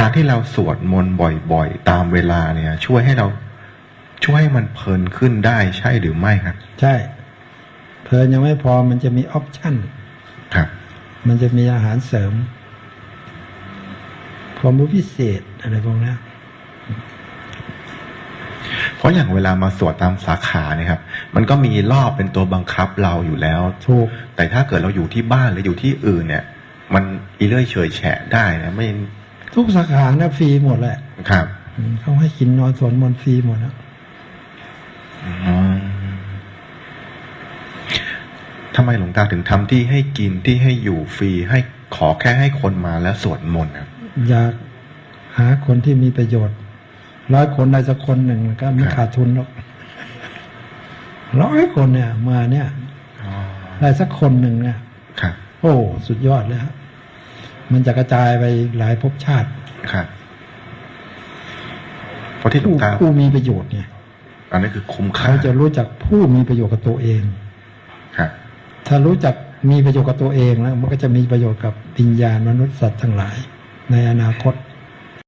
การที่เราสวดมนต์บ่อยๆ ตามเวลาเนี่ย ช่วยให้เราช่วยให้มันเพลินขึ้นได้ใช่หรือไม่ครับ ใช่ เพลินยังไม่พอมันจะมีออปชั่นครับ มันจะมีอาหารเสริม ความรู้พิเศษอะไรพวกนี้เพราะอย่างเวลามาสวดตามสาขาเนี่ยครับ มันก็มีรอบเป็นตัวบังคับเราอยู่แล้วถูกแต่ถ้าเกิดเราอยู่ที่บ้านหรืออยู่ที่อื่นเนี่ย มันอีเลื่อยเฉยแฉะได้นะไม่ ทุกสาขานะฟรีหมดแหละ ครับอืมเขาให้กินนอนสวนมนต์ฟรีหมดนะอืมทำไมหลวงตาถึงทำที่ให้กินที่ให้อยู่ฟรีให้ขอแค่ให้คนมาแล้วสวดมนต์ครับอยากหาคนที่มีประโยชน์ร้อยคนได้สักคนหนึ่งก็ไม่ครับขาดทุนหรอกร้อยคนเนี่ย มาเนี่ยอ๋อได้สักคนหนึ่งเนี่ยครับโอ้สุดยอดเลยครับ มันจะกระจายไปหลายภพชาติครับเพราะที่หลวผู้งตาผู้มีประโยชน์เนี่ย อันนี้คือคุ้มค่าเขาจะรู้จักผู้มีประโยชน์กับตัวเองครับถ้ารู้จักมีประโยชน์กับตัวเองแล้ว มันก็จะมีประโยชน์กับวิญญาณมนุษย์สัตว์ทั้งหลาย ในอนาคต